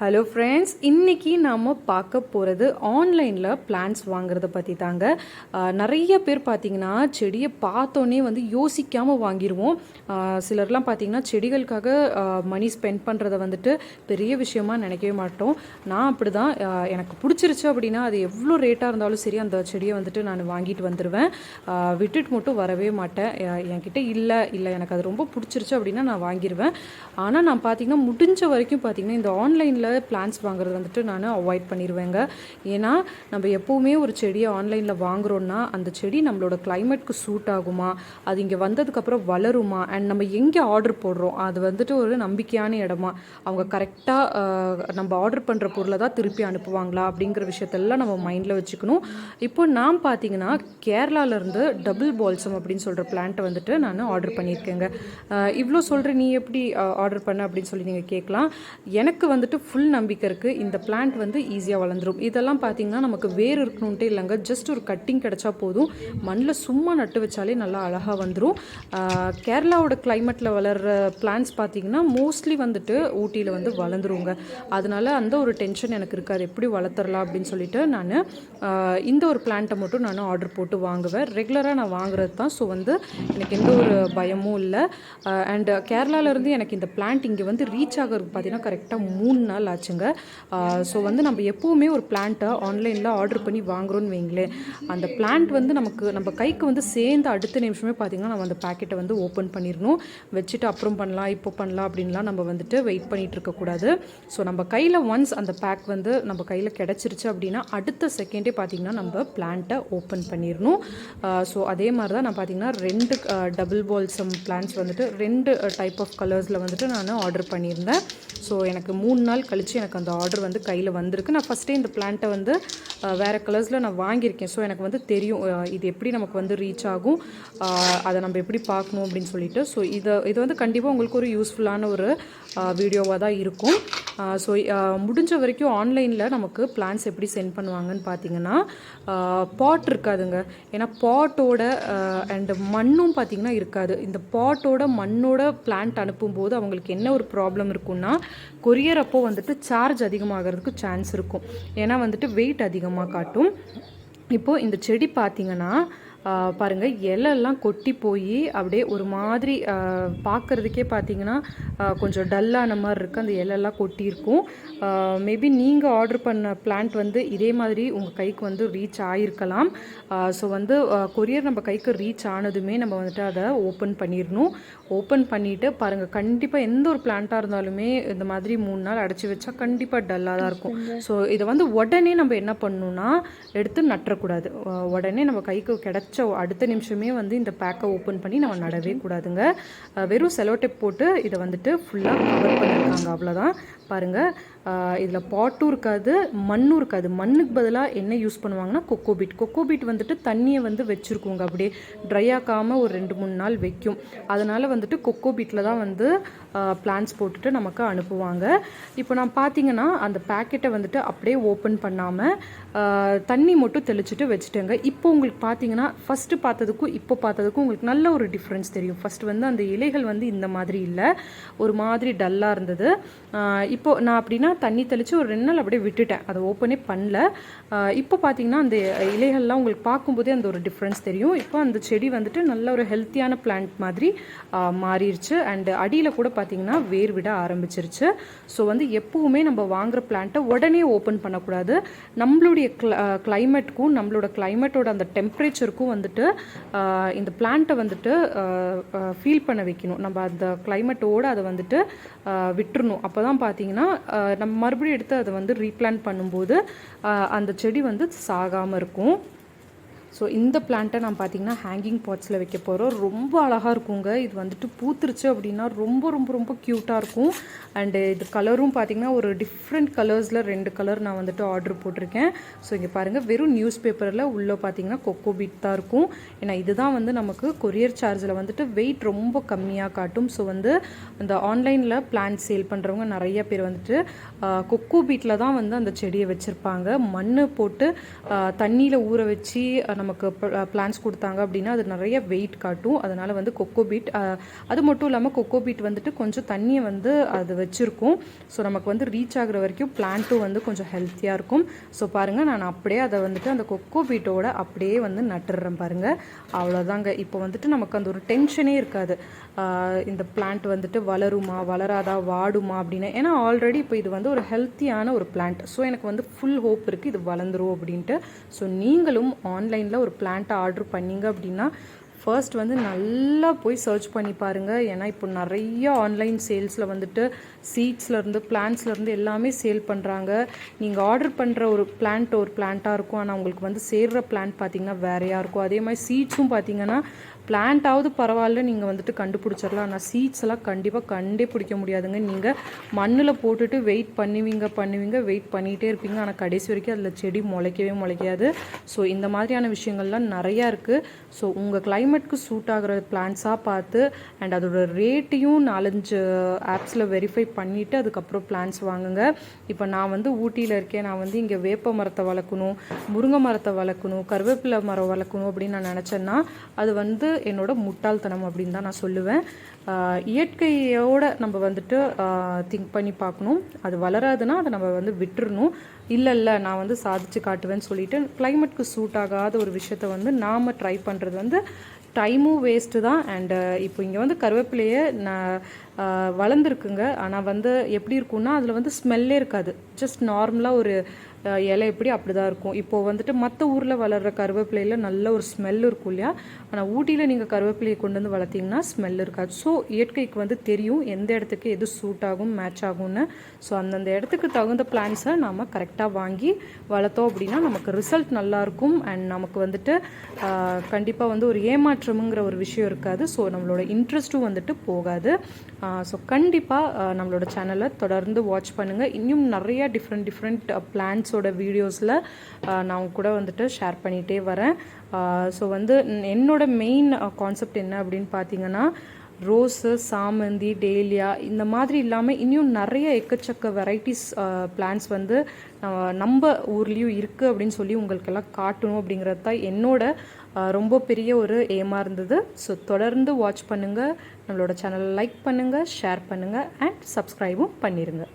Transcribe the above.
Hello friends இன்றைக்கி நாம் பார்க்க போகிறது ஆன்லைனில் பிளான்ஸ் வாங்குறத பற்றி தாங்க. நிறைய பேர் பார்த்திங்கன்னா செடியை பார்த்தோன்னே வந்து யோசிக்காமல் வாங்கிடுவோம் சிலர்லாம் பார்த்திங்கன்னா செடிகளுக்காக மணி ஸ்பெண்ட் பண்ணுறத வந்துட்டு பெரிய விஷயமா நினைக்கவே மாட்டோம். நான் அப்படி தான் எனக்கு பிடிச்சிருச்சு அப்படின்னா அது எவ்வளோ ரேட்டாக இருந்தாலும் சரி அந்த செடியை வந்துட்டு நான் வாங்கிட்டு வந்துடுவேன் விட்டுட்டு மட்டும் வரவே மாட்டேன். என்கிட்ட இல்லை இல்லை எனக்கு அது ரொம்ப பிடிச்சிருச்சு அப்படின்னா நான் வாங்கிடுவேன் ஆனால் நான் பார்த்திங்கன்னா முடிஞ்ச வரைக்கும் பார்த்தீங்கன்னா இந்த ஆன்லைனில் பிளான்ஸ் வாங்குறது வந்துட்டு நான் அவாய்ட் பண்ணிடுவேங்க ஏன்னா நம்ம எப்போவுமே ஒரு செடியை ஆன்லைனில் வாங்குறோன்னா அந்த செடி நம்மளோட கிளைமேட்க்கு சூட் ஆகுமா? அது இங்கே வந்ததுக்கப்புறம் வளருமா? அண்ட் நம்ம எங்கே ஆர்டர் போடுறோம்? அது வந்துட்டு ஒரு நம்பிக்கையான இடமா? அவங்க கரெக்டாக நம்ம ஆர்டர் பண்ணுற பொருளை தான் திருப்பி அனுப்புவாங்களா? அப்படிங்கிற விஷயத்தெல்லாம் நம்ம மைண்டில் வச்சுக்கணும். இப்போ நான் பார்த்தீங்கன்னா கேரளாலேருந்து டபுள் பால்சம் அப்படின்னு சொல்கிற பிளான்ட்டை வந்துட்டு நான் ஆர்டர் பண்ணியிருக்கேங்க. இவ்வளோ சொல்கிற நீ எப்படி ஆர்டர் பண்ண அப்படின்னு சொல்லி நீங்கள் கேட்கலாம் எனக்கு வந்துட்டு ஃபுல் நம்பிக்கை இருக்குது இந்த பிளான்ட் வந்து ஈஸியாக வளர்ந்துரும். இதெல்லாம் பார்த்தீங்கன்னா நமக்கு வேர் இருக்கணுன்ட்டே இல்லைங்க. ஜஸ்ட் ஒரு கட்டிங் கிடச்சா போதும். மண்ணில் சும்மா நட்டு வச்சாலே நல்லா அழகாக வந்துடும் கேரளாவோட கிளைமேட்டில் வளர்கிற பிளான்ஸ் பார்த்தீங்கன்னா மோஸ்ட்லி வந்துட்டு ஊட்டியில் வந்து வளர்ந்துருங்க. அதனால அந்த ஒரு டென்ஷன் எனக்கு இருக்காது. எப்படி வளர்த்துறலாம் அப்படின்னு சொல்லிட்டு நான் இந்த ஒரு பிளான்ட்டை மட்டும் நான் ஆர்டர் போட்டு வாங்குவேன். ரெகுலராக நான் வாங்குறது தான். ஸோ வந்து எனக்கு எந்த ஒரு பயமும் இல்லை. அண்ட் கேரளாவிலேருந்து எனக்கு இந்த பிளான்ட் இங்கே வந்து ரீச் ஆகிறதுக்கு பார்த்தீங்கன்னா கரெக்டாக மூணு நாள் ஆச்சுங்க. ஸோ வந்து நம்ம எப்போவுமே ஒரு பிளான்ட்டை ஆன்லைனில் ஆர்டர் பண்ணி வாங்குறோன்னு வைங்களேன். அந்த பிளான்ட் வந்து நமக்கு நம்ம கைக்கு வந்து சேர்ந்து அடுத்த நிமிஷமே பார்த்தீங்கன்னா நம்ம அந்த பேக்கெட்டை வந்து ஓப்பன் பண்ணிடணும் வச்சுட்டு அப்புறம் பண்ணலாம் இப்போ பண்ணலாம் அப்படின்லாம் நம்ம வந்துட்டு வெயிட் பண்ணிட்டு இருக்கக்கூடாது ஸோ நம்ம கையில் ஒன்ஸ் அந்த பேக் வந்து நம்ம கையில் கிடச்சிருச்சு அப்படின்னா அடுத்த செகண்டே பார்த்தீங்கன்னா நம்ம பிளான்ட்டை ஓப்பன் பண்ணிடணும் ஸோ அதே மாதிரி தான் நான் பார்த்தீங்கன்னா ரெண்டு டபுள் பால்சம் பிளான்ஸ் வந்துட்டு ரெண்டு டைப் ஆஃப் கலர்ஸில் வந்துட்டு நான் ஆர்டர் பண்ணியிருந்தேன். ஸோ எனக்கு மூணு நாள் கழித்து எனக்கு அந்த ஆர்டர் வந்து கையில் வந்திருக்கு. நான் ஃபஸ்ட்டே இந்த பிளான்ட்டை வந்து வேறு கலர்ஸில் நான் வாங்கியிருக்கேன். ஸோ எனக்கு வந்து தெரியும் இது எப்படி நமக்கு வந்து ரீச் ஆகும். அதை நம்ம எப்படி பார்க்கணும் அப்படின்னு சொல்லிட்டு. ஸோ இதை இது வந்து கண்டிப்பாக உங்களுக்கு ஒரு யூஸ்ஃபுல்லான ஒரு வீடியோவாக தான் இருக்கும். ஸோ முடிஞ்ச வரைக்கும் ஆன்லைனில் நமக்கு பிளான்ஸ் எப்படி சென்ட் பண்ணுவாங்கன்னு பார்த்தீங்கன்னா பாட் இருக்காதுங்க. ஏன்னா பாட்டோட அண்ட் மண்ணும் பார்த்தீங்கன்னா இருக்காது. இந்த பாட்டோட மண்ணோட பிளான்ட் அனுப்பும்போது அவங்களுக்கு என்ன ஒரு ப்ராப்ளம் இருக்கும்னா கொரியர் அப்போ வந்துட்டு சார்ஜ் அதிகமாகிறதுக்கு சான்ஸ் இருக்கும். ஏன்னா வந்துட்டு வெயிட் அதிகமாக காட்டும். இப்போது இந்த செடி பார்த்திங்கன்னா ஆஹ் பாருங்க இலையெல்லாம் கொட்டி போய் அப்படியே ஒரு மாதிரி பார்க்குறதுக்கே பார்த்தீங்கன்னா கொஞ்சம் டல்லான மாதிரி இருக்குது அந்த இலையெல்லாம் கொட்டியிருக்கும் மேபி நீங்கள் ஆர்டர் பண்ண பிளான்ட் வந்து இதே மாதிரி உங்கள் கைக்கு வந்து ரீச் ஆகிருக்கலாம் ஸோ வந்து கொரியர் நம்ம கைக்கு ரீச் ஆனதுமே நம்ம வந்துட்டு அதை ஓப்பன் பண்ணிடணும். ஓப்பன் பண்ணிவிட்டு பாருங்கள் கண்டிப்பாக எந்த ஒரு பிளான்ட்டாக இருந்தாலுமே இந்த மாதிரி மூணு நாள் அடைச்சி வச்சா கண்டிப்பாக டல்லாக தான் இருக்கும். ஸோ இதை வந்து உடனே நம்ம என்ன பண்ணணும்னா எடுத்து நட்டுறக்கூடாது. அஹ் உடனே நம்ம கைக்கு கிடைச்ச அடுத்த நிமிஷமே வந்து இந்த பேக்கை ஓப்பன் பண்ணி நம்ம நடவே கூடாதுங்க. வெறும் செலோடெப் போட்டு இதை வந்துட்டு ஃபுல்லாக கவர் பண்ணியிருக்காங்க அவ்வளோதான் பாருங்கள் இதில் பாட்டும் இருக்காது மண்ணும் இருக்காது. மண்ணுக்கு பதிலாக என்ன யூஸ் பண்ணுவாங்கன்னா கொக்கோபீட் கொக்கோபீட் வந்துட்டு தண்ணியை வந்து வச்சுருக்கோங்க. அப்படியே ட்ரை ஆக்காமல் ஒரு ரெண்டு மூணு நாள் வைக்கும். அதனால் வந்துட்டு கொக்கோபீட்டில் தான் வந்து பிளான்ஸ் போட்டுட்டு நமக்கு அனுப்புவாங்க. இப்போ நான் பார்த்தீங்கன்னா அந்த பேக்கெட்டை வந்துட்டு அப்படியே ஓப்பன் பண்ணாமல் தண்ணி மட்டும் தெளிச்சுட்டு வச்சுட்டேங்க. இப்போ உங்களுக்கு பார்த்தீங்கன்னா ஃபஸ்ட்டு பார்த்ததுக்கும் இப்போ பார்த்ததுக்கும் உங்களுக்கு நல்ல ஒரு டிஃப்ரென்ஸ் தெரியும். ஃபஸ்ட்டு வந்து அந்த இலைகள் வந்து இந்த மாதிரி இல்லை. ஒரு மாதிரி டல்லாக இருந்தது. இப்போது இப்போ நான் அப்படின்னா தண்ணி தெளித்து ஒரு ரெண்டு நாள் அப்படியே விட்டுட்டேன். அதை ஓப்பனே பண்ணல. இப்போ பார்த்தீங்கன்னா அந்த இலைகள்லாம் உங்களுக்கு பார்க்கும்போதே அந்த ஒரு டிஃப்ரென்ஸ் தெரியும். இப்போ அந்த செடி வந்துட்டு நல்ல ஒரு ஹெல்த்தியான பிளான்ட் மாதிரி மாறிடுச்சு அண்டு அடியில் கூட பார்த்தீங்கன்னா வேர் விட ஆரம்பிச்சிருச்சு. ஸோ வந்து எப்பவுமே நம்ம வாங்குற பிளான்ட்டை உடனே ஓப்பன் பண்ணக்கூடாது. நம்மளுடைய கிளைமேட்டுக்கும் நம்மளோட கிளைமேட்டோட அந்த டெம்பரேச்சருக்கும் வந்துட்டு இந்த பிளான்ட்டை வந்துட்டு ஃபீல் பண்ண வைக்கணும். நம்ம அந்த கிளைமேட்டோடு அதை வந்துட்டு விட்டுறணும். அப்போ தான் பார்த்தீங்கன்னா பார்த்தீங்கன்னா நம்ம மறுபடியும் எடுத்து அதை வந்து ரீப்ளான் பண்ணும்போது அந்த செடி வந்து சாகாமல் இருக்கும். ஸோ இந்த பிளான்ட்டை நான் பார்த்தீங்கன்னா ஹேங்கிங் பாட்ஸில் வைக்க போகிறோம் ரொம்ப அழகாக இருக்குங்க. இது வந்துட்டு பூத்துருச்சு அப்படின்னா ரொம்ப ரொம்ப ரொம்ப க்யூட்டாக இருக்கும். அண்டு இது கலரும் பார்த்தீங்கன்னா ஒரு டிஃப்ரெண்ட் கலர்ஸில் ரெண்டு கலர் நான் வந்துட்டு ஆர்டர் போட்டிருக்கேன். ஸோ இங்கே பாருங்கள் வெறும் நியூஸ் பேப்பரில் உள்ளே பார்த்தீங்கன்னா கொக்கோ பீட் தான் இருக்கும். ஏன்னா இதுதான் வந்து நமக்கு கொரியர் சார்ஜில் வந்துட்டு வெயிட் ரொம்ப கம்மியாக காட்டும். ஸோ வந்து இந்த ஆன்லைனில் பிளான்ட் சேல் பண்ணுறவங்க நிறைய பேர் வந்துட்டு கொக்கோ பீட்டில் தான் வந்து அந்த செடியை வச்சுருப்பாங்க. மண் போட்டு தண்ணியில் ஊற வச்சு நமக்கு பிளான்ஸ் கொடுத்தாங்க அப்படின்னா அது நிறைய வெயிட் காட்டும். அதனால் வந்து கொக்கோ பீட் அது மட்டும் இல்லாமல் கொக்கோ பீட் வந்துட்டு கொஞ்சம் தண்ணியை வந்து அது வச்சுருக்கும். ஸோ நமக்கு வந்து ரீச் ஆகுற வரைக்கும் பிளான்ட்டும் வந்து கொஞ்சம் ஹெல்த்தியாக இருக்கும். ஸோ பாருங்கள் நான் அப்படியே அதை வந்துட்டு அந்த கொக்கோ பீட்டோட அப்படியே வந்து நட்டுடுறேன் பாருங்கள் அவ்வளோதாங்க இப்போ வந்துட்டு நமக்கு அந்த ஒரு டென்ஷனே இருக்காது. இந்த பிளான்ட் வந்துட்டு வளருமா வளராதா வாடுமா அப்படின்னு. ஏன்னா ஆல்ரெடி இப்போ இது வந்து ஒரு ஹெல்த்தியான ஒரு பிளான்ட் ஸோ எனக்கு வந்து ஃபுல் ஹோப் இருக்குது இது வளர்ந்துரும் அப்படின்ட்டு. ஸோ நீங்களும் ஆன்லைனில் ஒரு பிளான்ட்டை ஆர்டர் பண்ணீங்க அப்படின்னா ஃபர்ஸ்ட் வந்து நல்லா போய் சர்ச் பண்ணி பாருங்கள் ஏன்னா இப்போ நிறைய ஆன்லைன் சேல்ஸில் வந்துட்டு சீட்ஸ்லேருந்து பிளான்ஸ்லேருந்து எல்லாமே சேல் பண்ணுறாங்க நீங்கள் ஆர்டர் பண்ணுற ஒரு பிளான்ட் ஒரு பிளான்ட்டாக இருக்கும். ஆனால் உங்களுக்கு வந்து சேர்கிற பிளான்ட் பார்த்தீங்கன்னா வேறையாக இருக்கும் அதே மாதிரி சீட்ஸும் பார்த்தீங்கன்னா பிளான்ட்டாவது பரவாயில்ல நீங்கள் வந்துட்டு கண்டுபிடிச்சிடலாம். ஆனால் சீட்ஸ் எல்லாம் கண்டிப்பாக கண்டே பிடிக்க முடியாதுங்க. நீங்கள் மண்ணில் போட்டுட்டு வெயிட் பண்ணுவீங்க பண்ணுவீங்க வெயிட் பண்ணிகிட்டே இருப்பீங்க. ஆனால் கடைசி வரைக்கும் அதில் செடி முளைக்கவே முளைக்காது. ஸோ இந்த மாதிரியான விஷயங்கள்லாம் நிறையா இருக்குது ஸோ உங்கள் கிளைமேட்க்கு சூட் ஆகிற பிளான்ஸாக பார்த்து அண்ட் அதோட ரேட்டையும் நாலஞ்சு ஆப்ஸில் வெரிஃபை பண்ணிவிட்டு அதுக்கப்புறம் பிளான்ஸ் வாங்குங்க. இப்போ நான் வந்து ஊட்டியில் இருக்கேன். நான் வந்து இங்கே வேப்ப மரத்தை வளர்க்கணும் முருங்கை மரத்தை வளர்க்கணும் கருவேப்பிலை மரம் வளர்க்கணும் அப்படின்னு நான் நினச்சேன்னா அது வந்து என்னோட முட்டாள்தனம் அப்படின்னு தான் நான் சொல்லுவேன். இயற்கையோட நம்ம வந்துட்டு திங்க் பண்ணி பார்க்கணும். அது வளராதுன்னா அதை நம்ம வந்து விட்டுறணும். இல்லை இல்லை நான் வந்து சாதிச்சு காட்டுவேன்னு சொல்லிட்டு கிளைமேட்க்கு சூட் ஆகாத ஒரு விஷயத்த வந்து நாம் ட்ரை பண்ணுறது வந்து டைமும் வேஸ்ட்டு தான். அண்டு இப்போ இங்கே வந்து கருவேப்பிலையே நான் வளர்ந்துருக்குங்க. ஆனால் வந்து எப்படி இருக்கும்னா அதில் வந்து ஸ்மெல்லே இருக்காது. ஜஸ்ட் நார்மலாக ஒரு இலை எப்படி அப்படி தான் இருக்கும். இப்போது வந்துட்டு மற்ற ஊரில் வளர்கிற கருவேப்பிலையில் நல்ல ஒரு ஸ்மெல் இருக்கும் இல்லையா? ஆனால் ஊட்டியில் நீங்கள் கருவேப்பிலையை கொண்டு வந்து வளர்த்தீங்கன்னா ஸ்மெல் இருக்காது. ஸோ இயற்கைக்கு வந்து தெரியும் எந்த இடத்துக்கு எது சூட் ஆகும் மேட்ச் ஆகும்னு. ஸோ அந்தந்த இடத்துக்கு தகுந்த பிளான்ஸை நம்ம கரெக்டாக வாங்கி வளர்த்தோம் அப்படின்னா நமக்கு ரிசல்ட் நல்லாயிருக்கும் அண்ட் நமக்கு வந்துட்டு கண்டிப்பாக வந்து ஒரு ஏமாற்றமுங்கிற ஒரு விஷயம் இருக்காது. ஸோ நம்மளோட இன்ட்ரெஸ்ட்டும் வந்துட்டு போகாது. ஸோ கண்டிப்பாக நம்மளோட சேனலை தொடர்ந்து வாட்ச் பண்ணுங்கள் இன்னும் நிறைய டிஃப்ரெண்ட் டிஃப்ரெண்ட் பிளான்ஸ் பிளான்ஸோட வீடியோஸில் நான் கூட வந்துட்டு ஷேர் பண்ணிகிட்டே வரேன். ஸோ வந்து என்னோட மெயின் கான்செப்ட் என்ன அப்படின்னு பார்த்தீங்கன்னா ரோஸு சாமந்தி டேலியா இந்த மாதிரி இல்லாமல் இன்னும் நிறைய எக்கச்சக்க வெரைட்டிஸ் பிளான்ஸ் வந்து நம்ம ஊர்லேயும் இருக்குது அப்படின்னு சொல்லி உங்களுக்கெல்லாம் காட்டணும் அப்படிங்கிறது தான் என்னோட ரொம்ப பெரிய ஒரு ஏமாக இருந்தது. ஸோ தொடர்ந்து வாட்ச் பண்ணுங்கள் நம்மளோட சேனலை லைக் பண்ணுங்கள் ஷேர் பண்ணுங்கள் அண்ட் சப்ஸ்கிரைபும் பண்ணிடுங்க